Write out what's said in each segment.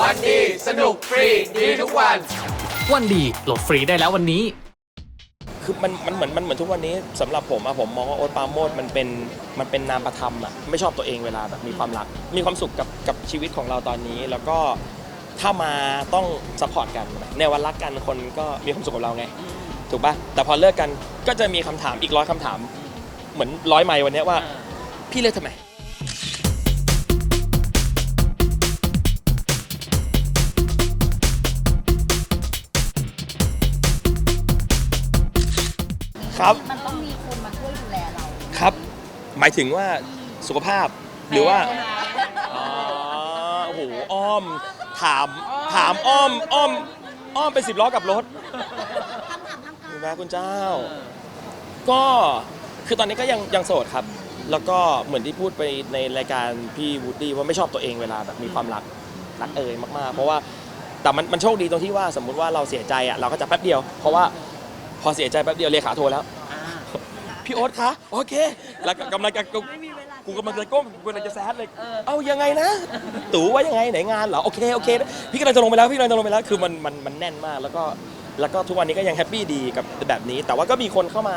วันดี สนุกฟรี ดีทุกวัน วันดีโหลดฟรีได้แล้ววันนี้ คือมันมันเหมือนมันเหมือนทุกวันนี้สำหรับผมอะผมมองว่าโอ๊ตปราโมดมันเป็นมันเป็นนามประธรรมอะไม่ชอบตัวเองเวลาแบบมีความรัก มีความสุขกับกับชีวิตของเราตอนนี้ แล้วก็ถ้ามาต้องซัพพอร์ตกัน ในวันรักกันคนก็มีความสุขกับเราไง ถูกป่ะแต่พอเลิกกันก็จะมีคำถามอีกร้อยคำถาม เหมือนร้อยไมล์วันเนี้ยว่า พี่เลิกทำไม ครับ มันต้องมีคนมาช่วยดูแลเราครับ หมายถึงว่าสุขภาพหรือว่าอ๋อโอ้โหอ้อม ถามถามอ้อมอ้อม อ้อมเป็นสิบล้อกับรถคำถามทางการคุณพระคุณเจ้า ก็คือตอนนี้ก็ยังยังโสดครับ แล้วก็เหมือนที่พูดไปในรายการพี่วูดดี้ว่าไม่ชอบตัวเองเวลาแบบมีความรักรักเอ่ยมากๆ เพราะว่าแต่มันมันโชคดีตรงที่ว่าสมมุติว่าเราเสียใจอะเราก็จะแป๊บเดียว เพราะว่า พอเสียใจแป๊บเดียวเลขาโทรแล้ว พี่โอ๊ตคะโอเค แล้วก็กำลังจะกูกูกำลังจะก้มกูกำลังจะแซดเลยเอายังไงนะ ตู่ว่ายังไงไหนงานเหรอโอเคโอเค พี่กำลังจะลงไปแล้วพี่กำลังจะลงไปแล้วคือมันมันมันแน่นมากแล้วก็แล้วก็ทุกวันนี้ก็ยังแฮปปี้ดีกับแบบนี้ แต่ว่าก็มีคนเข้ามา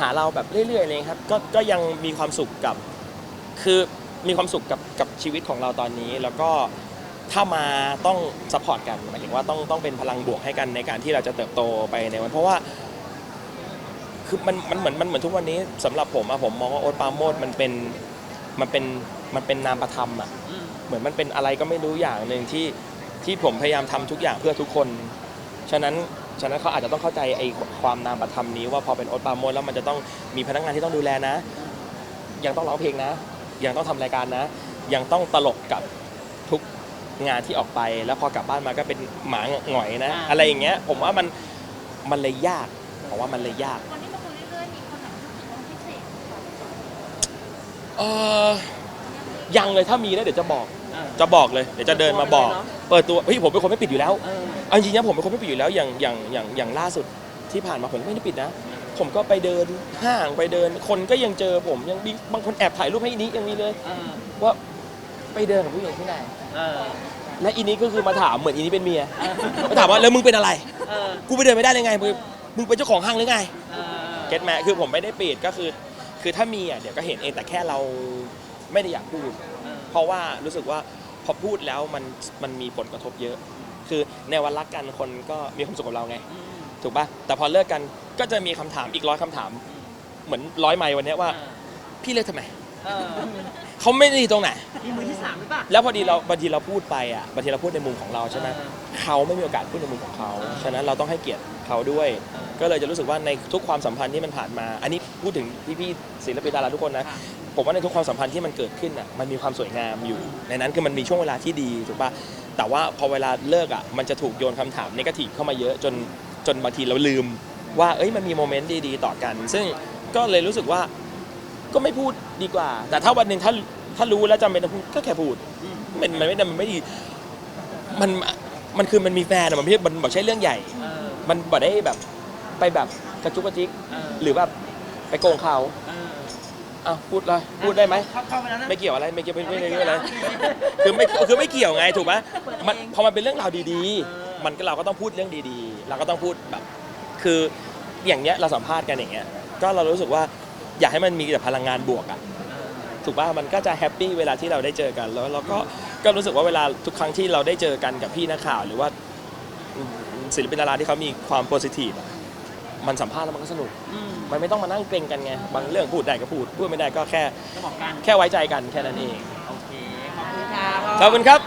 หาเราแบบเรื่อยๆเลยครับก็ก็ยังมีความสุขกับ คือมีความสุขกับกับชีวิตของเราตอนนี้ แล้วก็ ถ้ามาต้องซัพพอร์ตกันหมายถึงว่าต้องต้องเป็นพลังบวกให้กันในการที่เราจะเติบโตไปในวันเพราะว่าคือมันมันเหมือนมันเหมือนทุกวันนี้สำหรับผมอะผมมองว่าโอ๊ตปราโมดมันเป็นมันเป็นมันเป็นนามประธรรมอะเหมือนมันเป็นอะไรก็ไม่รู้อย่างหนึ่งที่ที่ผมพยายามทำทุกอย่างเพื่อทุกคน ฉะนั้นฉะนั้นเขาอาจจะต้องเข้าใจไอ้ความนามประธรรมนี้ว่าพอเป็นโอ๊ตปราโมดแล้วมันจะต้องมีพนักงานที่ต้องดูแลนะ ยังต้องร้องเพลงนะ ยังต้องทำรายการนะ ยังต้องตลกกับทุก งานที่ออกไป แล้วพอกลับบ้านมาก็เป็นหมาหงอยนะอะไรอย่างเงี้ย ผมว่ามันมันเลยยากผมว่ามันเลยยากวันนี้มาคุยเรื่อยๆ มีคนไหนที่รู้สึกว่าพิเศษเออยังเลยถ้ามีนะเดี๋ยวจะบอกจะบอกเลยเดี๋ยวจะเดินมาบอก เปิดตัวเฮ้ยผมเป็นคนไม่ปิดอยู่แล้วเอาจริงๆนะผมเป็นคนไม่ปิดอยู่แล้วอย่างอย่างอย่างอย่างล่าสุดที่ผ่านมาผมก็ไม่ได้ปิดนะ ผมก็ไปเดินห้างไปเดิน คนก็ยังเจอผมยังมีบางคนแอบถ่ายรูปให้อีนี้ยังมีเลยว่า ไปเดินกับผู้หญิงที่ไหนและอีนี้ก็คือมาถามเหมือนอีนี้เป็นเมียมาถามว่าแล้วมึงเป็นอะไรกูไปเดินไม่ได้เลยไง มึงมึงเป็นเจ้าของห้างหรือไงเก็ตแมคือผมไม่ได้ปิดก็คือ คือถ้ามีอะเดี๋ยวก็เห็นเองแต่แค่เราไม่ได้อยากพูด เพราะว่ารู้สึกว่าพอพูดแล้วมันมันมีผลกระทบเยอะ คือในวันรักกันคนก็มีความสุขกับเราไง ถูกป่ะ แต่พอเลิกกันก็จะมีคำถามอีกร้อยคำถาม เหมือนร้อยไมล์วันเนี้ยว่า พี่เลิกทำไม เขาไม่ดีตรงไหน มีมือที่สามหรือเปล่า แล้วพอดีเราบางทีเราพูดไปอะบางทีเราพูดในมุมของเราใช่ไหมเขาไม่มีโอกาสพูดในมุมของเขาฉะนั้นเราต้องให้เกียรติเขาด้วยก็เลยจะรู้สึกว่าในทุกความสัมพันธ์ที่มันผ่านมา อันนี้พูดถึงพี่ๆศิลปินดาราทุกคนนะผมว่าในทุกความสัมพันธ์ที่มันเกิดขึ้นอะมันมีความสวยงามอยู่ ในนั้นคือมันมีช่วงเวลาที่ดีถูกป่ะแต่ว่าพอเวลาเลิกอะมันจะถูกโยนคำถามนกาทีฟเข้ามาเยอะจนจนบางทีเราลืม ว่าเอ้ยมันมีโมเมนต์ดีๆต่อกัน ซึ่งก็เลยรู้สึกว่า ก็ไม่พูดดีกว่า แต่ถ้าวันหนึ่งถ้าถ้ารู้แล้วจำเป็นต้องพูดก็แค่พูดมันมันไม่ได้มันไม่ดีมันมันคือมันมีแฟนอะมันไม่ใช่มันบอกใช่เรื่องใหญ่มันบอกได้แบบไปแบบกระจุกกระจิกหรือแบบไปโกงเขาอ้าวพูดเลยพูดได้ไหม เข้าเข้าไปแล้วนะ ไม่เกี่ยวอะไรไม่เกี่ยวไม่ไม่ไม่ไม่อะไรคือไม่คือไม่เกี่ยวไงถูกไหมมันพอมันเป็นเรื่องราวดีๆมันก็เราก็ต้องพูดเรื่องดีๆ เราก็ต้องพูดแบบ คืออย่างเงี้ยเราสัมภาษณ์กันอย่างเงี้ยก็เรารู้สึกว่า อยากให้มันมีแต่พลังงานบวกอะถูกป่ะมันก็จะแฮปปี้เวลาที่เราได้เจอกัน แล้วเราก็ก็รู้สึกว่าเวลาทุกครั้งที่เราได้เจอกันกับพี่นักข่าว หรือว่าศิลปินดาราที่เขามีความโพสิทีฟมันสัมภาษณ์แล้วมันก็สนุก มันไม่ต้องมานั่งเกรงกันไง บางเรื่องพูดได้ก็พูด พูดไม่ได้ก็แค่จะบอกกันแค่ไว้ใจกันแค่นั้นเอง โอเค ขอบคุณค่ะขอบคุณครับ